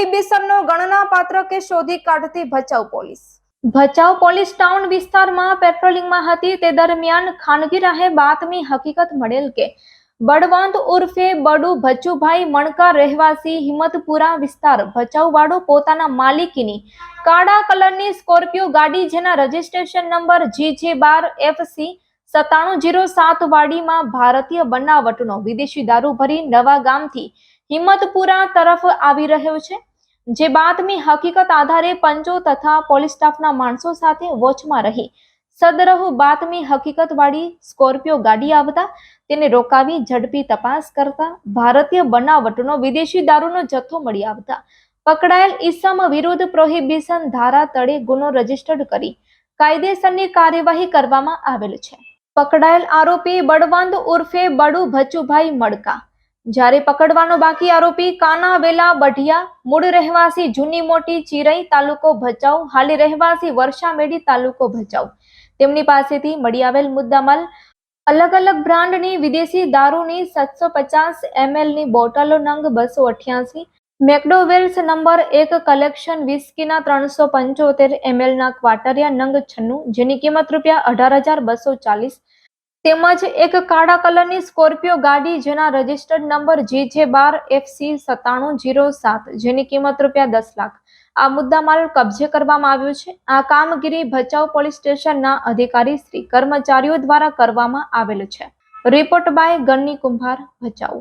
પ્રોહિબિશનનો ગણનાપાત્ર કે શોધી કાઢતી Bhachau police? Bhachau police town વિસ્તારમાં પેટ્રોલિંગમાં હતી તે દરમિયાન ખાનગી રાહે બાતમી હકીકત મળેલ કે બળવંત ઉર્ફે બડુ ભચુભાઈ મણકા રહેવાસી હિંમતપુરા વિસ્તાર ભચાઉવાડો પોતાના માલિકીની કાળા કલરની સ્કોર્પિયો ગાડી જેના રજિસ્ટ્રેશન નંબર જી જે બાર એફસી સત્તાણું જીરો સાત વાડીમાં ભારતીય બનાવટનો વિદેશી દારૂ ભરી નવા ગામથી હિંમતપુરા તરફ આવી રહ્યો છે. જે બાતમી હકીકત આધારે પંચો તથા પોલીસ સ્ટાફના માણસો સાથે વોચમાં રહી. સદરહ બાતમી હકીકતવાળી સ્કોર્પિયો ગાડી આવતા, તેને રોકાવી ઝડપી તપાસ કરતા, ભારતીય બનાવટનો વિદેશી દારૂનો જથ્થો મળી આવતા. પકડાયેલ ઈસમ વિરુદ્ધ પ્રોહિબિશન ધારા તળે ગુનો રજીસ્ટર્ડ કરી, કાયદેસરની કાર્યવાહી કરવામાં આવેલ છે. પકડાયેલ આરોપી બળવંત ઉર્ફે બડુ ભચુભાઈ મડકા જ્યારે પકડવાનો બાકી આરોપી કાનાવેલા બઢિયા, મૂળ રહેવાસી જૂની મોટી ચિરઈ તાલુકો ભચાઉ, હાલી રહેવાસી વર્ષામેડી તાલુકો ભચાઉ. તેમની પાસેથી મળી આવેલ મુદ્દામાલ, અલગ અલગ બ્રાન્ડની વિદેશી દારૂની સાતસો પચાસ એમએલની બોટલો નંગ બસો અઠ્યાસી, મેકડોવેલ્સ નંબર એક કલેક્શન વિસ્કીના ત્રણસો પંચોતેર એમએલના ક્વાટરિયા નંગ છન્નું, જેની કિંમત રૂપિયા અઢાર હજાર બસો ચાલીસ તેમજ એક કાળા કલરની સ્કોર્પિયો ગાડી જેના રજિસ્ટર્ડ નંબર જી જે બાર એફસી સત્તાણું જીરો સાત, જેની કિંમત રૂપિયા દસ લાખ. આ મુદ્દામાલ કબજે કરવામાં આવ્યો છે. આ કામગીરી ભચાઉ પોલીસ સ્ટેશનના અધિકારી શ્રી કર્મચારીઓ દ્વારા કરવામાં આવેલ છે. રિપોર્ટ બાય ગન્ની કુંભાર, ભચાઉ.